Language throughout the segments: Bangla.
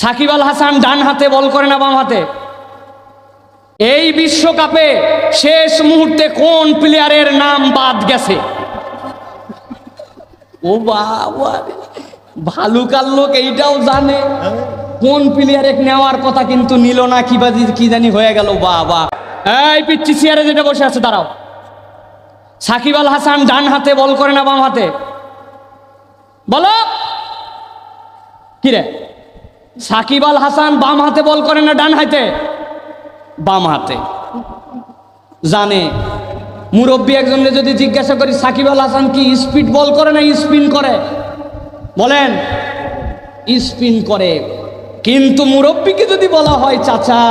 সাকিব আল হাসান ডান হাতে বল করে না বাম হাতে। এই বিশ্বকাপে শেষ মুহূর্তে কোন প্লেয়ারের নাম বাদ গেছে? ও বাবা। ভালুকার লোক এইটাও জানে। কোন প্লেয়ারে নেওয়ার কথা কিন্তু নিল না, কি বাজি কি জানি হয়ে গেল, বাবা। এই পিচ্ছি চেয়ারে যেটা বসে আছে, দাঁড়াও। সাকিব আল হাসান ডান হাতে বল করে না বাম হাতে। বলো। কিরে সাকিব আল হাসান বাম হাতে বল করে না ডান হাতে? বাম হাতে। জানে, মুরব্বী একজনকে যদি জিজ্ঞাসা করি, সাকিব আল হাসান কি স্পিড বল করে না স্পিন করে? বলেন, স্পিন করে। কিন্তু মুরব্বীকে যদি বলা হয়, চাচা,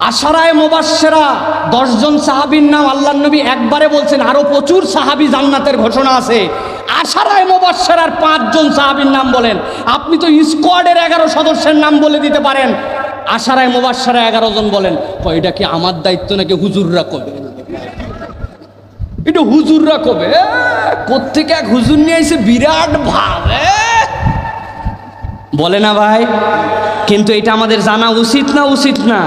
আশারায় মোবাসেরা দশজন সাহাবীর নাম আল্লাহ নবী একবারে বলছেন, আরও প্রচুর সাহাবি জান্নাতের ঘোষণা আছে। আশারায় মোবাসেরার পাঁচজন সাহাবীর নাম বলেন। আপনি তো স্কোয়াডের এগারো সদস্যের নাম বলে দিতে পারেন। আশারায় মোবাসেরা এগারো জন বলেন এটা কি আমার দায়িত্ব নাকি হুজুররা কবে এটা হুজুররা কবে এ, কোত্থেকে এক হুজুর নিয়ে এসে বিরাট ভাব। বলে না ভাই কিন্তু এটা আমাদের জানা উচিত না উচিত না?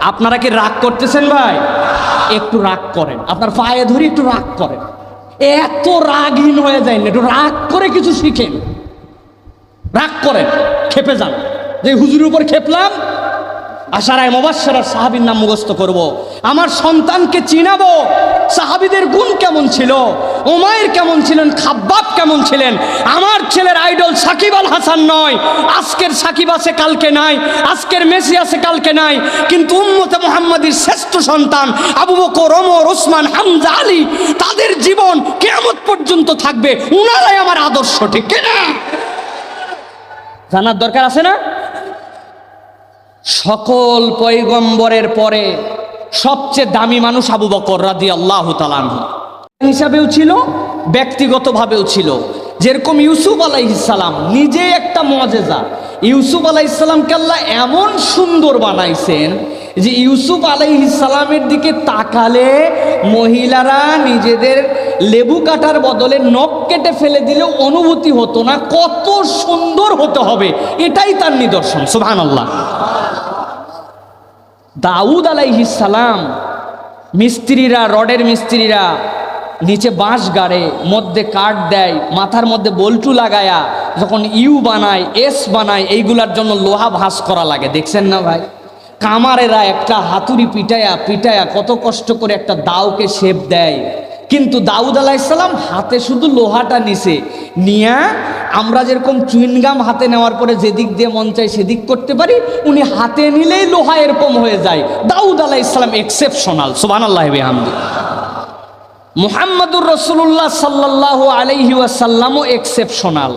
আপনারা কি রাগ করতেছেন ভাই? একটু রাগ করেন। আপনার পায়ে ধরে একটু রাগ করেন। এত রাগহীন হয়ে যায় না। একটু রাগ করে কিছু শিখেন। রাগ করেন, খেপে যান। যে হুজুরের উপর খেপলাম আশারায় মোবাসার সাহাবির নাম মুখস্থ করব। আমার সন্তানকে চিনাবো, সাহাবিদের গুণ কেমন ছিল ওমায়ের কেমন ছিলেন, খাব্বাব কেমন ছিলেন, আমার ছেলের আইডল সাকিব আল হাসান নয়, আজকের সাকিব আছে, কালকে নাই, আজকের মেসি আছে, কালকে নাই, কিন্তু উম্মতে মোহাম্মদীর শ্রেষ্ঠ সন্তান আবু বকর, ওমর, ওসমান, হামজা, আলী, তাদের জীবন কেমন পর্যন্ত থাকবে, উনারাই আমার আদর্শ, ঠিক কিনা জানার দরকার আছে না সকল পৈগম্বরের পরে সবচেয়ে দামি মানুষ আবু বকর রাদি আল্লাহ তালান হিসাবেও ছিল, ব্যক্তিগতভাবেও ছিল। যেরকম ইউসুফ আলাইসালাম নিজে একটা মজেজা ইউসুফ আলাইসালামকে আল্লাহ এমন সুন্দর বানাইছেন যে ইউসুফ আলাইহিসালামের দিকে তাকালে মহিলারা নিজেদের লেবু কাটার বদলে নখ কেটে ফেলে দিলে অনুভূতি হতো না, কত সুন্দর হতে হবে, এটাই তার নিদর্শন সুবহান আল্লাহ দাউদ সালাম, মিস্ত্রিরা, রডের মিস্ত্রিরা নিচে বাঁশ গাড়ে, মধ্যে কাঠ দেয়, মাথার মধ্যে বল্টু লাগায়া, যখন ইউ বানায়, এস বানায়, এইগুলার জন্য লোহা ভাস করা লাগে, দেখছেন না ভাই? কামারেরা একটা হাতুড়ি পিটায়া পিটায়া কত কষ্ট করে একটা দাওকে শেপ দেয়। কিন্তু দাউদ আলাইসাল্লাম হাতে শুধু লোহাটা নিছে। নিয়া আমরা যেরকম চুইনগাম হাতে নেওয়ার পরে যেদিক দিয়ে মন চাই সেদিক করতে পারি, উনি হাতে নিলেই লোহা এরকম হয়ে যায়। দাউদ আলাইসাল্লাম এক্সেপশনাল সোবান আল্লাহ হামদি মুহাম্মদুর রসুল্লাহ সাল্লাহ আলাইহি ওয়াসাল্লামও এক্সেপশনাল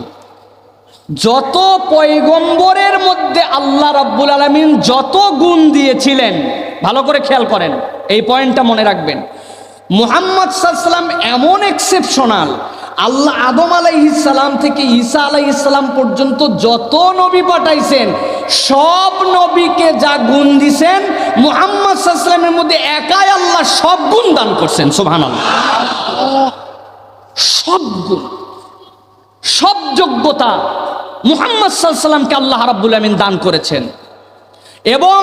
যত পয়গম্বরের মধ্যে আল্লাহ রাব্বুল আলমিন যত গুণ দিয়েছিলেন, ভালো করে খেয়াল করেন, এই পয়েন্টটা মনে রাখবেন। মুহাম্মদ সাল্লাম এমন এক্সেপশনাল আল্লাহ আদম আলাইহিসালাম থেকে ঈসা আলাইহিসালাম পর্যন্ত যত নবী পাঠাইছেন, সব নবীকে যা গুণ দিছেন, মুহাম্মদ সাল্লামের মধ্যে একাই আল্লাহ সব গুণ দান করছেন সোহান সব গুণ, সব যোগ্যতা মুহাম্মদ সাল্লামকে আল্লাহ রাব্বুল আমিন দান করেছেন। এবং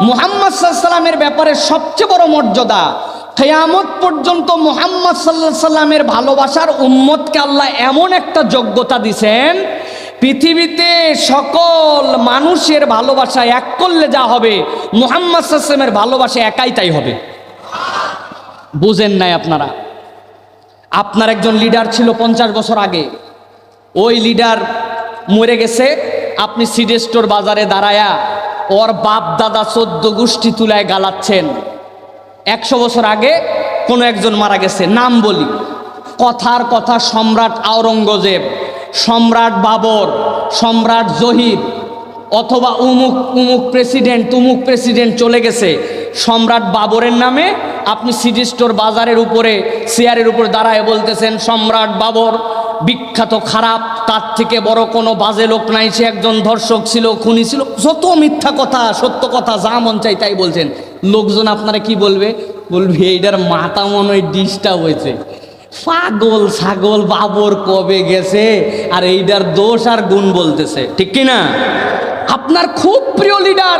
মুহাম্মদ সাল্লামের ব্যাপারে সবচেয়ে বড় মর্যাদা, কেয়ামত পর্যন্ত মুহাম্মদ সাল্লাহ সাল্লামের ভালোবাসার উম্মতকে আল্লাহ এমন একটা যোগ্যতা দিছেন, পৃথিবীতে সকল মানুষের ভালোবাসা এক করলে যা হবে, মুহাম্মদ সাল্লামের ভালোবাসা একাই তাই হবে। বুঝেন নাই আপনারা? আপনার একজন লিডার ছিল পঞ্চাশ বছর আগে। ওই লিডার মরে গেছে, আপনি সিডি স্টোর বাজারে দাঁড়ায়া ওর বাপ দাদা চোদ্দ গোষ্ঠী তুলায় গালাচ্ছেন। একশো বছর আগে কোনো একজন মারা গেছে, নাম বলি। কথার কথা সম্রাট আওরঙ্গজেব, সম্রাট বাবর, সম্রাট জহির, অথবা উমুক উমুক প্রেসিডেন্ট, তুমুক প্রেসিডেন্ট চলে গেছে। সম্রাট বাবরের নামে আপনি সিডি স্টোর বাজারের উপরে চেয়ারের উপর দাঁড়ায় বলতেছেন, সম্রাট বাবর বিখ্যাত খারাপ, তার থেকে বড় কোনো বাজে লোক নাই, সে একজন ধর্ষক ছিল, খুনি ছিল। যত মিথ্যা কথা, সত্য কথা, যা মন চাই তাই বলছেন। লোকজন আপনারা কি বলবে? বলবে, এইটার মাথা মনে হয় ডিস্টার্ব হয়েছে। পাগল ছাগল বাবর কবে গেছে? আর এইটার দোষ আর গুণ বলতেছে। ঠিক কি না? আপনার খুব প্রিয় লিডার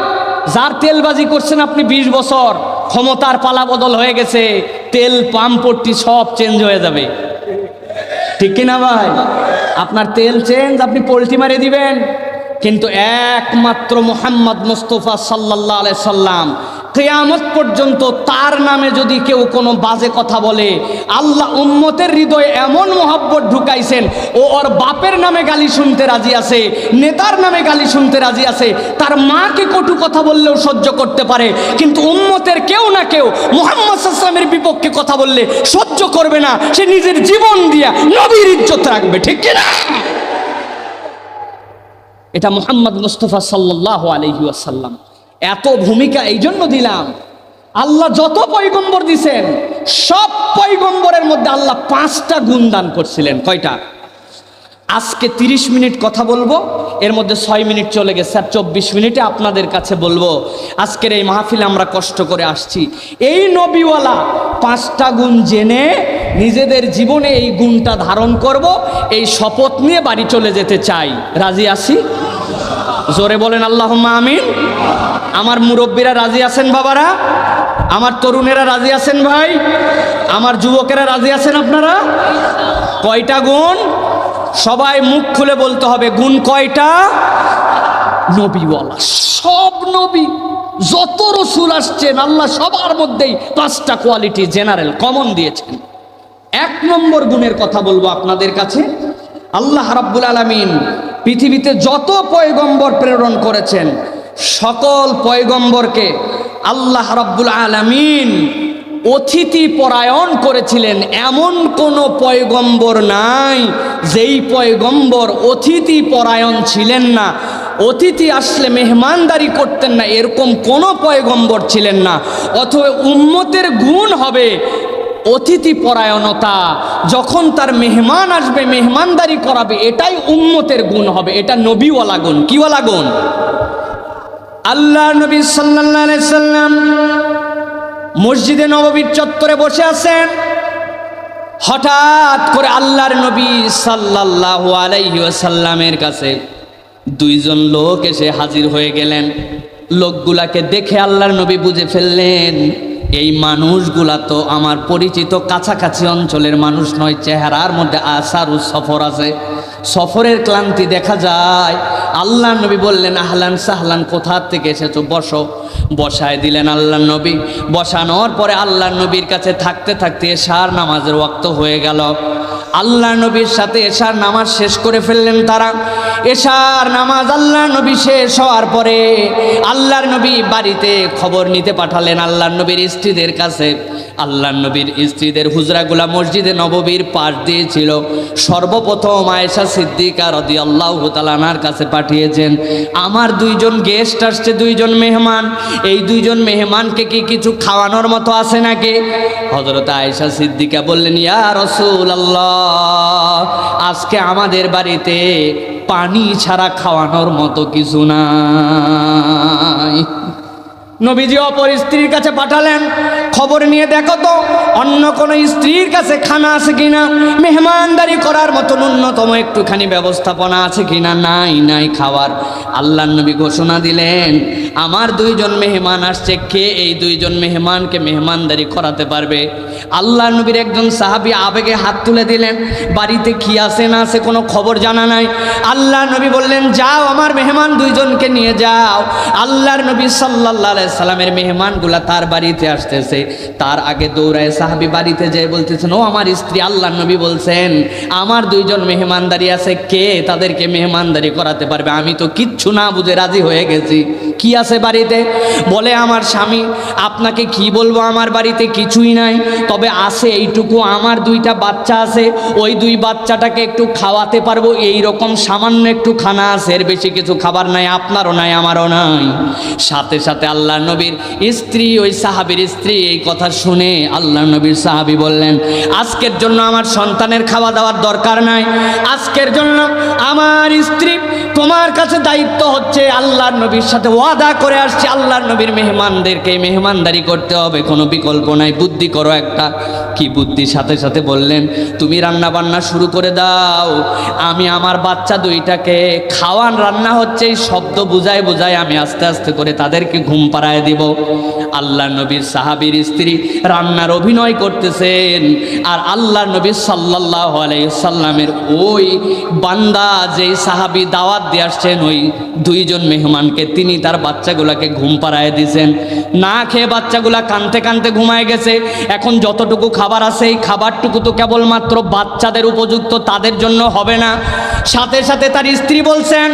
যার তেলবাজি করছেন আপনি ২০ বছর, ক্ষমতার পালা বদল হয়ে গেছে, তেল পাম্পটি সব চেঞ্জ হয়ে যাবে। ঠিক কিনা ভাই? আপনার তেল চেঞ্জ আপনি পোলট্রি মারে দিবেন। কিন্তু একমাত্র মোহাম্মদ মুস্তফা সাল্লাহ সাল্লাম কেয়ামত পর্যন্ত তার নামে যদি কেউ কোনো বাজে কথা বলে, আল্লাহ উম্মতের হৃদয়ে এমন মহব্বত ঢুকাইছেন, ও ওর বাপের নামে গালি শুনতে রাজি আছে, নেতার নামে গালি শুনতে রাজি আছে, তার মাকে কটু কথা বললেও সহ্য করতে পারে, কিন্তু উম্মতের কেউ না কেউ মোহাম্মদ সাল্লামের বিপক্ষে কথা বললে সহ্য করবে না, সে নিজের জীবন দিয়া নবীর ইজ্জত রাখবে, ঠিক কিনা এটা মোহাম্মদ মুস্তফা সাল্লাহ আলহি আসাল্লাম এত ভূমিকা এই জন্য দিলাম। আল্লাহ যত পৈগম্বর দিছেন, সব পৈগম্বরের মধ্যে আল্লাহ পাঁচটা গুণ দান করছিলেন। কয়টা? আজকে 30 মিনিট কথা বলব, এর মধ্যে ছয় মিনিট চলে গেছে, আর চব্বিশ মিনিটে আপনাদের কাছে বলব, আজকের এই মাহফিলে আমরা কষ্ট করে আসছি। এই নবীওয়ালা পাঁচটা গুণ জেনে নিজেদের জীবনে এই গুণটা ধারণ করব, এই শপথ নিয়ে বাড়ি চলে যেতে চাই। রাজি আছি? জোরে বলেন আল্লাহ আমিন। আমার মুরব্বীরা রাজি আছেন বাবারা? আমার তরুণেরা রাজি আছেন ভাই? আমার যুবকেরা রাজি আছেন আপনারা? কয়টা গুণ? সবাই মুখ খুলে বলতে হবে, গুণ কয়টা? নবীওয়ালা সব নবী, যত রসুল আসছেন, আল্লাহ সবার মধ্যেই পাঁচটা কোয়ালিটি জেনারেল, কমন দিয়েছেন। এক নম্বর গুণের কথা বলব আপনাদের কাছে। আল্লাহ রাব্বুল আলামিন পৃথিবীতে যত পয়গম্বর প্রেরণ করেছেন, সকল পয়গম্বরকে আল্লাহ রাব্বুল আলামিন অতিথি পরায়ণ করেছিলেন। এমন কোনো পয়গম্বর নাই যেই পয়গম্বর অতিথি পরায়ণ ছিলেন না। অতিথি আসলে মেহমানদারি করতেন না, এরকম কোনো পয়গম্বর ছিলেন না। অথবা উম্মতের গুণ হবে অতিথি পরায়ণতা, যখন তার মেহমান আসবে, মেহমানদারি করাবে, এটাই উম্মতের গুণ হবে। এটা নবীওয়ালা গুণ। কিওয়ালা গুণ? আল্লাহ নবী সাল্লাম মসজিদে নববীর চত্বরে বসে আছেন। হঠাৎ করে আল্লাহর নবী সাল্লাল্লাহু আলাইহি ওয়াসাল্লামের কাছে দুইজন লোক এসে হাজির হয়ে গেলেন। লোকগুলাকে দেখে আল্লাহর নবী বুঝে ফেললেন এই মানুষগুলা তো আমার পরিচিত কাছাকাছি অঞ্চলের মানুষ নয়, চেহারার মধ্যে আসার সফর আছে। সফরের ক্লান্তি দেখা যায়। আল্লাহ নবী বললেন, আহলান সাহলান, কোথা থেকে এসেছ? বসো। বসায় দিলেন আল্লাহ নবী। বসানোর পরে আল্লাহ নবীর কাছে থাকতে থাকতে সার নামাজের ওয়াক্ত হয়ে গেল। আল্লাহ নবীর সাথে এশার নামাজ শেষ করে ফেললেন তারা। এশার নামাজ আল্লাহ নবী শেষ হওয়ার পরে আল্লাহর নবী বাড়িতে খবর নিতে পাঠালেন আল্লাহর নবীর স্ত্রীদের কাছে। আল্লাহ নবীর স্ত্রীদের হুজরাগুলা মসজিদে নববীর পাশ দিয়েছিল। সর্বপ্রথম আয়েশা সিদ্দিকা রদি আল্লাহ তালানার কাছে পাঠিয়েছেন, আমার দুইজন গেস্ট আসছে, দুইজন মেহমান। এই দুইজন মেহমানকে কি কিছু খাওয়ানোর মতো আছে নাকি? হজরত আয়েশা সিদ্দিকা বললেন, ইয়া রসুল আল্লাহ আজকে আমাদের বাড়িতে পানি ছাড়া খাওয়ানোর মতো কিছু নাই। নবীজি অপর স্ত্রীর কাছে পাঠালেন, খবর নিয়ে দেখো তো, অন্য কোনো স্ত্রীর কাছে খানা আছে কিনা, মেহমানদারি করার মতো ন্যূনতম একটুখানি ব্যবস্থাপনা আছে কিনা, নাই নাই খাওয়ার। আল্লাহ নবী ঘোষণা দিলেন, আমার দুইজন মেহমান আসছে, কে এই দুইজন মেহমানকে মেহমানদারি করাতে পারবে? আল্লাহ নবীর একজন সাহাবী আবেগে হাত তুলে দিলেন, বাড়িতে কি আছে না আছে কোনো খবর জানা নাই। আল্লাহ নবী বললেন, যাও আমার মেহমান দুইজনকে নিয়ে যাও। আল্লাহর নবী সাল্লাহ সাল্লামের মেহমানগুলা তার বাড়িতে আসতেছে। তার আগে দৌড়ায় সাহাবি বাড়িতে যেয়ে বলতেছেন, ও আমার স্ত্রী আল্লাহ নবী বলছেন, আমার দুইজন মেহমানদারি আছে, কে তাদেরকে মেহমানদারি করাতে পারবে? আমি তো কিচ্ছু না বুঝে রাজি হয়ে গেছি। কি আছে বাড়িতে? বলে, আমার স্বামী, আপনাকে কি বলব? আমার বাড়িতে কিছুই নাই। তবে আছে এইটুকু। আমার দুইটা বাচ্চা আছে। ওই দুই বাচ্চাটাকে একটু খাওয়াতে পারব। এই রকম সামান্য একটু খানা আছে। এর বেশি কিছু খাবার নাই। আপনারও নাই, আমারও নাই। সাথে সাথে আল্লাহ নবীর স্ত্রী, ওই সাহাবীর স্ত্রী এই কথা শুনে আল্লাহ নবীর সাহাবী বললেন, আজকের জন্য আমার সন্তানের খাওয়া দাওয়ার দরকার নাই। আজকের জন্য আমার স্ত্রী তোমার কাছে দায়িত্ব হচ্ছে আল্লাহর নবীর সাথে ওয়া ওয়াদা করে আসছি, আল্লাহর নবীর মেহমানদেরকে মেহমানদারি করতে হবে। কোনো বিকল্প নাই। বুদ্ধি করো একটা। কি বুদ্ধির সাথে সাথে বললেন, তুমি রান্না বান্না শুরু করে দাও। আমি আমার বাচ্চা দুইটাকে খাওয়ান রান্না হচ্ছে, এই শব্দ বুঝায় বুঝায় আমি আস্তে আস্তে করে তাদেরকে ঘুম পাড়ায় দিব। আল্লাহ নবীর সাহাবীর স্ত্রী রান্নার অভিনয় করতেছেন। আর আল্লাহ নবী সাল্লাহ আলাইসাল্লামের ওই বান্দা যেই সাহাবি দাওয়াত দিয়ে আসছেন, ওই দুইজন মেহমানকে তিনি তার বাচ্চাগুলাকে ঘুম পাড়ায় দিয়েছেন না খেয়ে বাচ্চাগুলা কানতে কানতে ঘুমায় গেছে। এখন যতটুকু খাবার আছে, এই খাবারটুকু তো কেবলমাত্র বাচ্চাদের উপযুক্ত, তাদের জন্য হবে না। সাথে সাথে তার স্ত্রী বলছেন,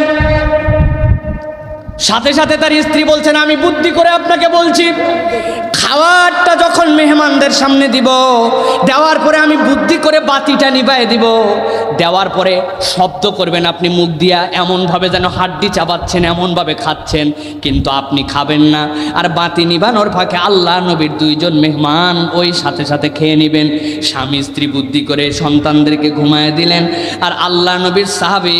সাথে সাথে তার স্ত্রী বলছেন, আমি বুদ্ধি করে আপনাকে বলছি খাবারটা যখন মেহমানদের সামনে দিব, দেওয়ার পরে আমি বুদ্ধি করে বাতিটা নিবাই দিব। দেওয়ার পরে শব্দ করবেন আপনি মুখ দিয়া, এমনভাবে যেন হাড্ডি চাবাচ্ছেন, এমনভাবে খাচ্ছেন, কিন্তু আপনি খাবেন না। আর বাতি নিবানোর ফাঁকে আল্লাহ নবীর দুইজন মেহমান ওই সাথে সাথে খেয়ে নেবেন। স্বামী স্ত্রী বুদ্ধি করে সন্তানদেরকে ঘুমায় দিলেন, আর আল্লাহ নবীর সাহাবি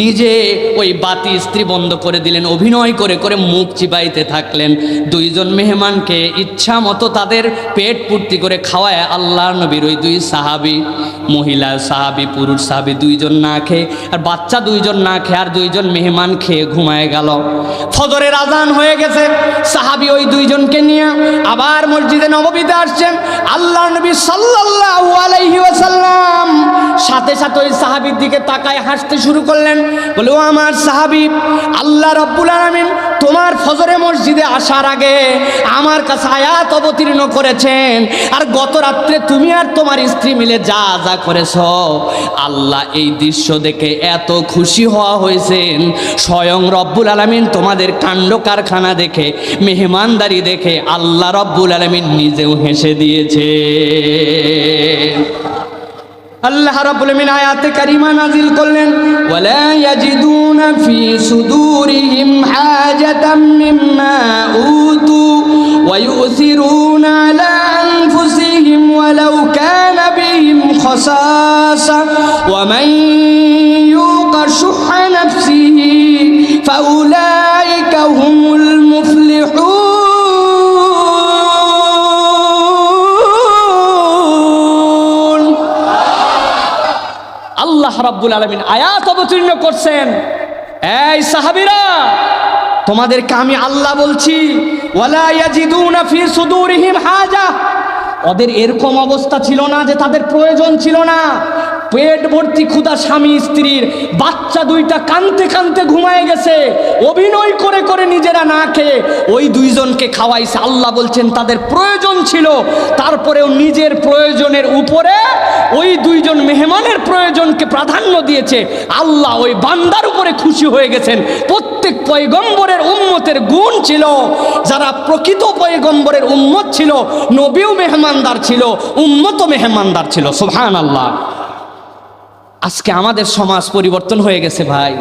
নিজে ওই বাতি স্ত্রী বন্ধ করে দিলেন, অভিনয় করে করে মুখ চিবাইতে থাকলেন। দুইজন মেহমানকে ইচ্ছা মতো তাদের পেট পূর্তি করে খাওয়ায় আল্লাহ নবীর ওই দুই সাহাবি। মহিলা সাহাবি, পুরুষ সাহাবি দুইজন না খেয়ে, আর বাচ্চা দুইজন না খেয়ে, আর দুইজন মেহমান খেয়ে ঘুমায় গেল। ফজরের আজান হয়ে গেছে, সাহাবি ওই দুইজনকে নিয়ে আবার মসজিদে নববীতে আসছেন। আল্লাহ নবী সাল্লাল্লাহু আলাইহি ওয়াসাল্লাম সাথে সাথে ওই সাহাবীর দিকে তাকায়, হাসতে শুরু করলেন। বলে, ও আমার সাহাবি, আল্লাহ রব্বুল আলামিন তোমার ফজরে মসজিদে আসার আগে আমার কাছে আয়াত অবতীর্ণ করেছেন। আর গত রাত্রে তুমি আর তোমার স্ত্রী মিলে যা যা করেছ, আল্লাহ এই দৃশ্য দেখে এত খুশি হওয়া হয়েছেন। স্বয়ং রব্বুল আলামিন তোমাদের কাণ্ড কারখানা দেখে, মেহমানদারি দেখে আল্লাহ রব্বুল আলামিন নিজেও হেসে দিয়েছে আল্লাহ রাব্বুল আলামিন আয়াতে কারিমা নাজিল করলেন, ওয়ালা ইয়াজিদুনা ফি সুদুরিহিম হাজাতাম মিম্মা উতু আলা আনফুসিহিম ওয়ালাউ কানা বিহিম খাসাসা ওয়া মান ইউকা শুহা নাফসিহি ফাউলাইকা হুমুল মুফলিহুন আল্লাহ রাব্বুল আলমিন আয়াত অবতীর্ণ করছেন। এই সাহাবিরা, তোমাদেরকে আমি আল্লাহ বলছি ওয়ালা ইয়াজিদুনা ফি সুদুরিহিম হাজা। ওদের এরকম অবস্থা ছিল না যে তাদের প্রয়োজন ছিল না। পেট ভর্তি ক্ষুদা স্বামী স্ত্রীর, বাচ্চা দুইটা কানতে কানতে ঘুমায় গেছে। অভিনয় করে করে নিজেরা না খেয়ে ওই দুইজনকে খাওয়াইছে। আল্লাহ বলছেন, তাদের প্রয়োজন ছিল। তারপরেও নিজের প্রয়োজনের উপরে ওই দুইজন মেহমানের প্রয়োজনকে প্রাধান্য দিয়েছে। আল্লাহ ওই বান্দার উপরে খুশি হয়ে গেছেন। পয়গম্বরের উম্মতের গুণ ছিল, যারা প্রকৃত পয়গম্বরের উম্মত ছিল, নবীও মেহমানদার ছিল উম্মত মেহমানদার ছিল সুবহান আল্লাহ আজকে আমাদের সমাজ পরিবর্তন হয়ে গেছে ভাই।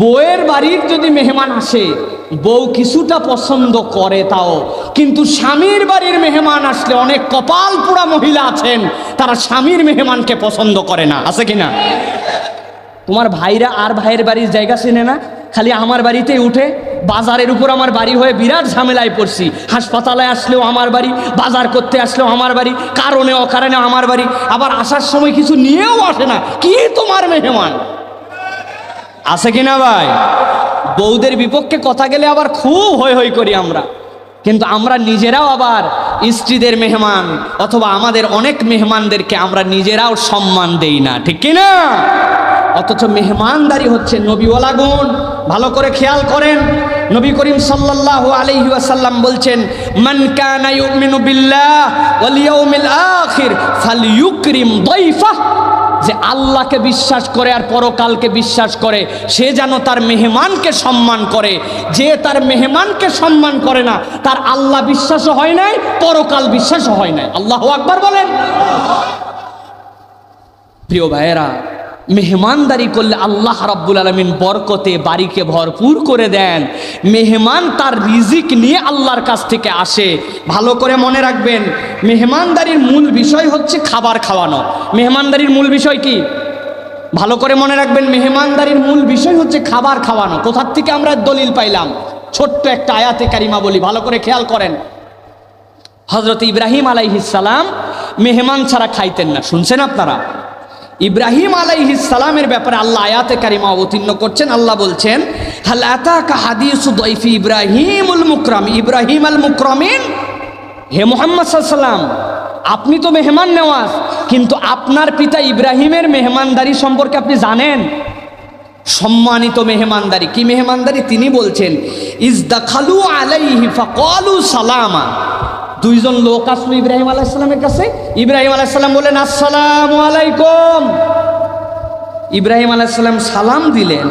বউয়ের বাড়ির যদি মেহমান আসে, বউ কিছুটা পছন্দ করে তাও, কিন্তু স্বামীর বাড়ির মেহমান আসলে অনেক কপাল পোড়া মহিলা আছেন, তারা স্বামীর মেহমানকে পছন্দ করে না, আছে কিনা? তোমার ভাইরা আর ভাইয়ের বাড়ির জায়গা চেনে না? খালি আমার বাড়িতেই উঠে বাজারের উপর আমার বাড়ি হয়ে বিরাট ঝামেলায় পড়ছি। হাসপাতালে আসলেও আমার বাড়ি, বাজার করতে আসলেও আমার বাড়ি, কারণে অকারণে আমার বাড়ি। আবার আসার সময় কিছু নিয়েও আসে না। কি তোমার মেহমান? আছে কিনা ভাই? বৌদের বিপক্ষে কথা গেলে আবার খুব হই হই করি আমরা। কিন্তু আমরা নিজেরাও আবার স্ত্রীদের মেহমান, অথবা আমাদের অনেক মেহমানদেরকে আমরা নিজেরাও সম্মান দেই না। ঠিক কিনা অথচ মেহমানদারি হচ্ছে নবীওয়ালা গুণ। ভালো করে খেয়াল করেন। নবী করিম সাল্লাল্লাহু আলাইহি ওয়াসাল্লাম বলছেন, মান কানা ইউমিনু বিল্লাহ ওয়াল ইয়াউমিল আখির ফালইউকরিম দাইফাহ যে আল্লাহকে বিশ্বাস করে আর পরকালকে বিশ্বাস করে, সে যেন তার মেহমানকে সম্মান করে। যে তার মেহমানকে সম্মান করে না, তার আল্লাহ বিশ্বাসও হয় নাই, পরকাল বিশ্বাসও হয় নাই। আল্লাহ আকবার বলেন। প্রিয় ভাইয়েরা মেহমানদারি করলে আল্লাহ রাব্বুল আলমিন বরকতে, বাড়িকে ভরপুর করে দেন। মেহমান তার রিজিক নিয়ে আল্লাহর কাছ থেকে আসে। ভালো করে মনে রাখবেন, মেহমানদারির মূল বিষয় হচ্ছে খাবার খাওয়ানো। মেহমানদারির মূল বিষয় কি? ভালো করে মনে রাখবেন, মেহমানদারির মূল বিষয় হচ্ছে খাবার খাওয়ানো। কোথার থেকে আমরা দলিল পাইলাম? ছোট্ট একটা আয়াতে কারিমা বলি ভালো করে খেয়াল করেন। হজরত ইব্রাহিম আলাইহিসালাম মেহমান ছাড়া খাইতেন না। শুনছেন আপনারা? ইব্রাহিম আলাইহি সালামের ব্যাপারে আল্লাহ আয়াতে কারিমা অবতীর্ণ করছেন। আল্লাহ বলছেন ইব্রাহিমুল মুকরাম ইব্রাহিম আল মুকরামিন, হে মোহাম্মদ সাল্লাম আপনি তো মেহমান নেওয়াজ, কিন্তু আপনার পিতা ইব্রাহিমের মেহমানদারি সম্পর্কে আপনি জানেন? সম্মানিত মেহমানদারি, কি মেহমানদারি? তিনি বলছেন ইজদাখালু আলাইহি ফাকালু সালামা। দুইজন লোক আসলো ইব্রাহিম আলাইসালামের কাছে। ইব্রাহিম আলাইসালাম বলেন আসসালাম আলাইকুম। ইব্রাহিম আলাইসালাম সালাম দিলেন,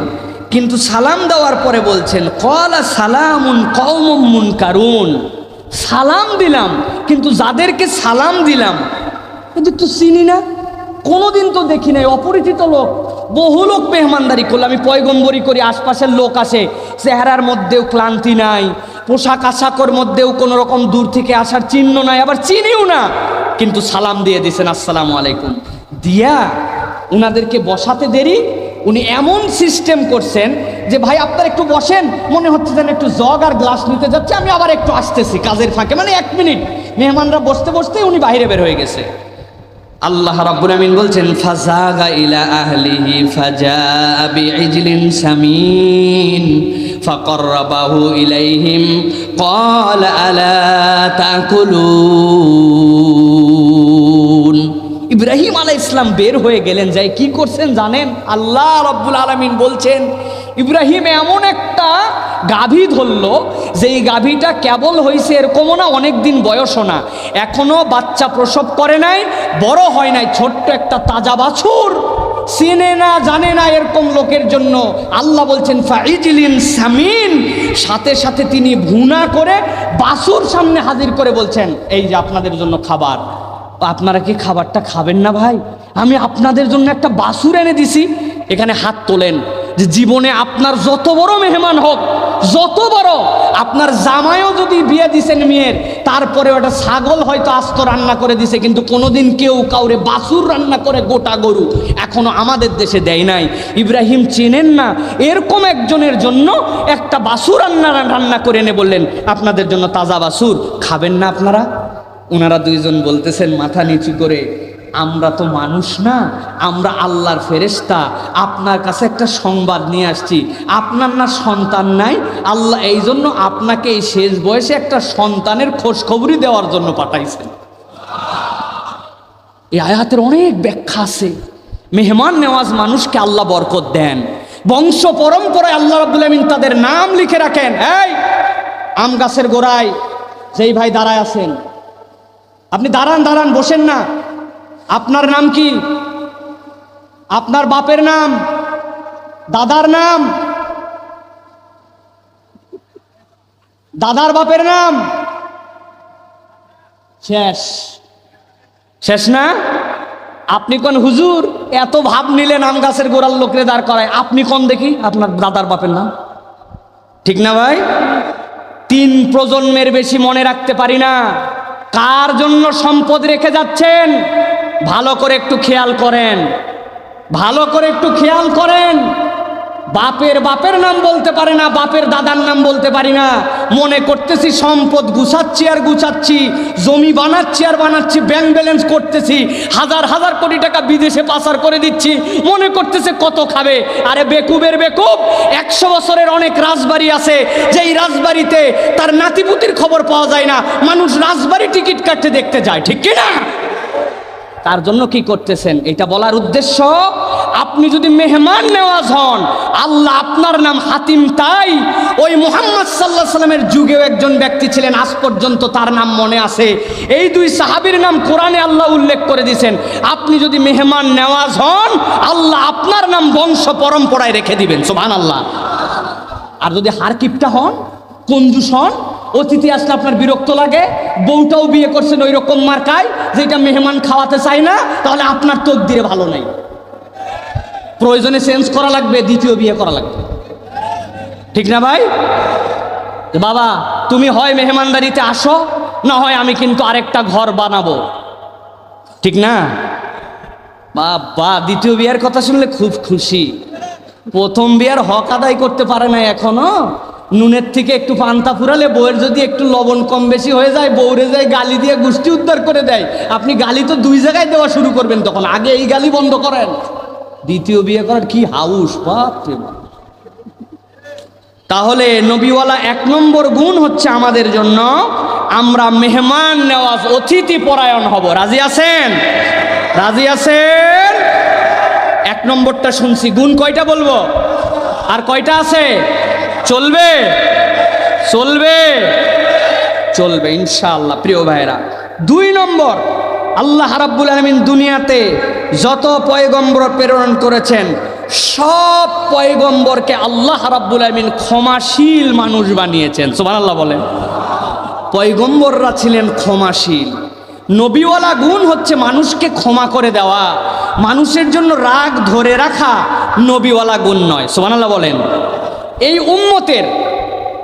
কিন্তু সালাম দেওয়ার পরে বলছেন কলা সালামুন কৌমুন মুন কারুন সালাম দিলাম, কিন্তু যাদেরকে সালাম দিলাম এদের তো চিনি না। কোনোদিন তো দেখি নাই, অপরিচিত লোক, বহু লোক মেহমানদারি করল। আমি পয়গম্বরি করি, আশপাশের লোক আসে, চেহারার মধ্যেও ক্লান্তি নাই পোশাক আশাকর মধ্যেও কোনো রকম দূর থেকে আসার চিহ্ন নাই, আবার চিনিও না। কিন্তু সালাম দিয়ে দিছেন আসসালামু আলাইকুম। দিয়া উনাদেরকে বসাতে দেরি, উনি এমন সিস্টেম করছেন যে, ভাই, আপনার একটু বসেন, মনে হচ্ছে যেন একটু জগ আর গ্লাস নিতে যাচ্ছে, আমি আবার একটু আসতেছি কাজের ফাঁকে। মানে এক মিনিট, মেহমানরা বসতে বসতে উনি বাইরে বের হয়ে গেছে। আল্লাহ রাব্বুল আমিন বলছেন, ফাজাগা ইলা আহলিহি ফাজা বিইজলিন সামিন। ফাকাররাবাহু ইলাইহিম ক্বালা আলা তাকুলুন ইব্রাহিম আলাইহিস ইসলাম বের হয়ে গেলেন যাই কি করছেন জানেন? আল্লাহ রাব্বুল আলামিন বলছেন, ইব্রাহিম এমন একটা গাভী ধরল, যেই গাভীটা কেবল হয়েছে এরকমও না অনেক দিন বয়সও না। এখনও বাচ্চা প্রসব করে নাই, বড় হয় নাই, ছোট্ট একটা তাজা বাছুর। চেনে না, জানে না এরকম লোকের জন্য আল্লাহ বলছেন ফাইজিলিন সামিন। সাথে সাথে তিনি ভুনা করে বাসুর সামনে হাজির করে বলছেন, এই যে আপনাদের জন্য খাবার, আপনারা কি খাবারটা খাবেন না ভাই? আমি আপনাদের জন্য একটা বাসুর এনে দিছি, এখানে হাত তোলেন। যে জীবনে আপনার যত বড় মেহমান হোক, যত বড়, আপনার জামাইও যদি বিয়ে দিছেন মেয়ের তারপরে ওটা ছাগল হয়তো আস্ত রান্না করে দিছে, কিন্তু কোনোদিন কেউ কাউরে বাসুর রান্না করে গোটা গরু এখনও আমাদের দেশে দেয় নাই। ইব্রাহিম চেনেন না? এরকম একজনের জন্য একটা বাসুর রান্না রান্না করে এনে বললেন, আপনাদের জন্য তাজা বাসুর খাবেন না আপনারা? ওনারা দুইজন বলতেছেন মাথা নিচু করে আমরা তো মানুষ না, আমরা আল্লাহর ফেরেস্তা আপনার কাছে একটা সংবাদ নিয়ে আসছি। আপনার না সন্তান নাই, আল্লাহ এই জন্য আপনাকে এই শেষ বয়সে একটা সন্তানের খোঁজ খবরই দেওয়ার জন্য পাঠাইছেন। এই আয়াতের অনেক ব্যাখ্যা আছে। মেহমান নেওয়াজ মানুষকে আল্লাহ বরকত দেন। বংশ পরম্পরায় আল্লাহ আমিন তাদের নাম লিখে রাখেন। এই, আম গাছের গোড়ায় যেই ভাই দাঁড়ায় আছেন, আপনি দাঁড়ান দাঁড়ান, বসেন না। আপনার নাম কি? আপনার বাপের নাম? দাদার নাম? দাদার বাপের নাম? শেষ। শেষ না? আপনি কোন হুজুর? এত ভাব নিলে নাম গাছের গোড়ার লোকরে দাঁড় করায়। আপনি কোন দেখি? আপনার দাদার বাপের নাম। ঠিক না ভাই? তিন প্রজন্মের বেশি মনে রাখতে পারি না। কার জন্য সম্পদ রেখে যাচ্ছেন? ভালো করে একটু খেয়াল করেন। ভালো করে একটু খেয়াল করেন। বাপের বাপের নাম বলতে পারে না, বাপের দাদার নাম বলতে পারি না। মনে করতেছি সম্পদ গুছাচ্ছি আর গুছাচ্ছি, জমি বানাচ্ছি আর বানাচ্ছি ব্যাংক ব্যালেন্স করতেছি, হাজার হাজার কোটি টাকা বিদেশে পাচার করে দিচ্ছি। মনে করতেছে কত খাবে। আরে বেকুবের বেকুব, একশো বছরের অনেক রাজবাড়ি আছে। যেই রাজবাড়িতে তার নাতিপুতির খবর পাওয়া যায় না, মানুষ রাজবাড়ি টিকিট কাটতে দেখতে যায়, ঠিক কিনা? তার জন্য কি করতেছেন? এটা বলার উদ্দেশ্য, আপনি যদি মেহমান নেওয়াজ হন, আল্লাহ আপনার নাম হাতিম তাই ওই মোহাম্মদ সাল্লাহ সাল্লামের যুগেও একজন ব্যক্তি ছিলেন, আজ পর্যন্ত তার নাম মনে আছে। এই দুই সাহাবীর নাম কোরআনে আল্লাহ উল্লেখ করে দিয়েছেন, আপনি যদি মেহমান নেওয়াজ হন, আল্লাহ আপনার নাম বংশ পরম্পরায় রেখে দিবেন সোভান আল্লাহ আর যদি হারকিপটা হন, কঞ্জুস হন অতিথি আসলে আপনার বিরক্ত লাগে? বউটাও বিয়ে করছেন ওই রকম মার্কায়, যেটা মেহমান খাওয়াতে চায় না, তাহলে আপনার তোক দিয়ে ভালো নাই। প্রয়োজনে চেঞ্জ করা লাগবে, দ্বিতীয় বিয়ে করা লাগবে। ঠিক না ভাই? বাবা, তুমি হয় মেহমানদারিতে আসো, না হয় আমি কিন্তু আরেকটা ঘর বানাবো। ঠিক না? বাবা, দ্বিতীয় বিয়ের কথা শুনলে খুব খুশি। প্রথম বিয়ার হক আদায় করতে পারে না এখনও। নুনের থেকে একটু পান্তা ফুরালে বউয়ের যদি একটু লবণ কম বেশি হয়ে যায়, বউরে যায় গালি দিয়ে গোষ্ঠী উদ্ধার করে দেয়। আপনি গালি তো দুই জায়গায় দেওয়া শুরু করবেন তখন, আগে এই গালি বন্ধ করেন। দ্বিতীয় বিয়ে করার কি হাউস, বাপ তাহলে নবীওয়ালা এক নম্বর গুণ হচ্ছে আমাদের জন্য, আমরা মেহমান নেওয়াজ অতিথি পরায়ণ হব। রাজি আছেন? রাজি আছেন? এক নম্বরটা শুনছি। গুণ কয়টা বলব? আর কয়টা আছে? চলবে? চলবে? চলবে, ইনশাআল্লাহ, প্রিয় ভাইরা দুই নম্বর, আল্লাহ রাব্বুল আলমিন দুনিয়াতে যত পয়গম্বর প্রেরণ করেছেন, সব পয়গম্বরকে আল্লাহ রাব্বুল আলমিন ক্ষমাশীল মানুষ বানিয়েছেন। সুবহানাল্লাহ বলেন। পয়গম্বররা ছিলেন ক্ষমাশীল। নবীওয়ালা গুণ হচ্ছে মানুষকে ক্ষমা করে দেওয়া। মানুষের জন্য রাগ ধরে রাখা নবীওয়ালা গুণ নয়। সুবহানাল্লাহ বলেন। এই উম্মতের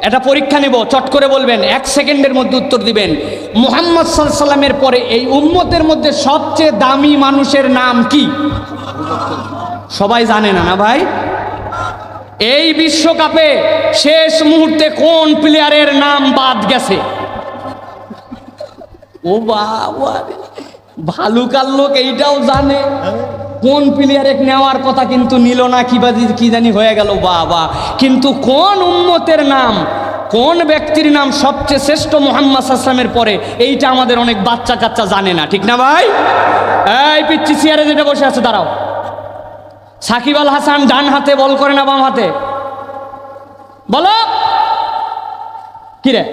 এটা পরীক্ষা নেব, চট করে বলবেন, এক সেকেন্ডের মধ্যে উত্তর দিবেন। মোহাম্মদ সাল্লামের পরে এই উম্মতের মধ্যে সবচেয়ে দামি মানুষের নাম কি? সবাই জানে না না ভাই? এই বিশ্বকাপে শেষ মুহূর্তে কোন প্লেয়ারের নাম বাদ গেছে? ও বাবা ভালুকার লোক এইটাও জানে। কোন প্লেয়ারে নেওয়ার কথা কিন্তু নিল না, কি বাজি কি জানি হয়ে গেল, বাবা। কিন্তু কোন উম্মতের নাম, কোন ব্যক্তির নাম সবচেয়ে শ্রেষ্ঠ মোহাম্মদ আসলামের পরে, এইটা আমাদের অনেক বাচ্চা কাচ্চা জানে না, ঠিক না ভাই? এই পিচ্ছি চেয়ারে যেটা বসে আছে, দাঁড়াও। সাকিব আল হাসান ডান হাতে বল করে না বাম হাতে? বলো। কিরে?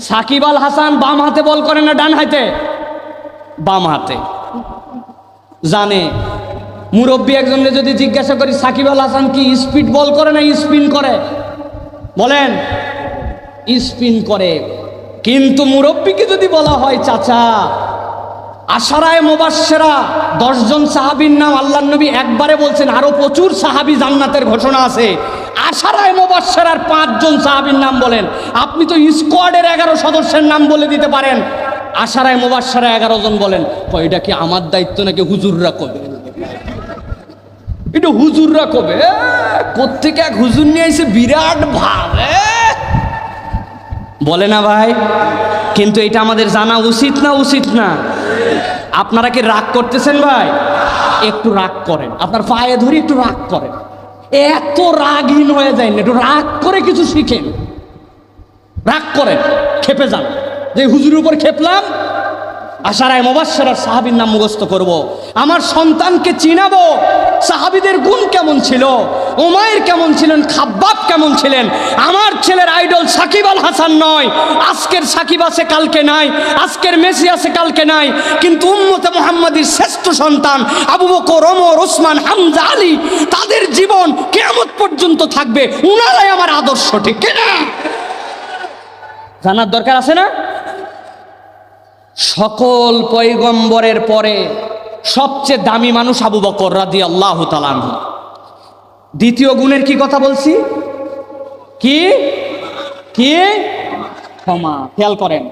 সাকিব আল হাসান বাম হাতে বল করে না ডান হাতে? বাম হাতে। জানে। মুরব্বী একজনকে যদি জিজ্ঞাসা করি, সাকিব আল হাসান কি স্পিড বল করে না স্পিন করে? বলেন, স্পিন করে। কিন্তু মুরব্বীকে যদি বলা হয়, চাচা, আশারায় মোবাসেরা দশজন সাহাবীর নাম আল্লাহ নবী একবারে বলছেন, আরও প্রচুর সাহাবি জান্নাতের ঘোষণা আছে। আশারায় মোবাসেরার পাঁচজন সাহাবীর নাম বলেন। আপনি তো স্কোয়াডের এগারো সদস্যের নাম বলে দিতে পারেন। আশারায় মোবাসেরা এগারো জন বলেন এটা কি আমার দায়িত্ব নাকি হুজুররা কবে এটা হুজুররা কবে এ, কোত্থেকে এক হুজুর নিয়ে এসে বিরাট ভাব। বলে না ভাই কিন্তু এটা আমাদের জানা উচিত না উচিত না? আপনারা কি রাগ করতেছেন ভাই? একটু রাগ করেন। আপনার পায়ে ধরে একটু রাগ করেন। এত রাগহীন হয়ে যায় না একটু রাগ করে কিছু শিখেন। রাগ করেন খেপে যান। যে হুজুরের উপর খেপলাম, আশারায় মোবাসার সাহাবির নাম মুখস্থ করব। আমার সন্তানকে চিনাবো, সাহাবিদের গুণ কেমন ছিল ওমায়ের কেমন ছিলেন, খাব্বাব কেমন ছিলেন? আমার ছেলের আইডল সাকিব আল হাসান নয়, আজকের সাকিব আছে, কালকে নাই, আজকের মেসি আছে, কালকে নাই, কিন্তু উম্মতে মোহাম্মদীর শ্রেষ্ঠ সন্তান আবু বকর, ওমর, ওসমান, হামজা, আলী, তাদের জীবন কেমন পর্যন্ত থাকবে। উনারাই আমার আদর্শ, ঠিক কিনা? জানার দরকার আছে না? সকল পৈগম্বরের পরে সবচেয়ে দামি মানুষ আবু বকর রাদি আল্লাহ তালানহ দ্বিতীয় গুণের কি কথা বলছি? কি? কি? ক্ষমা। খেয়াল করেন।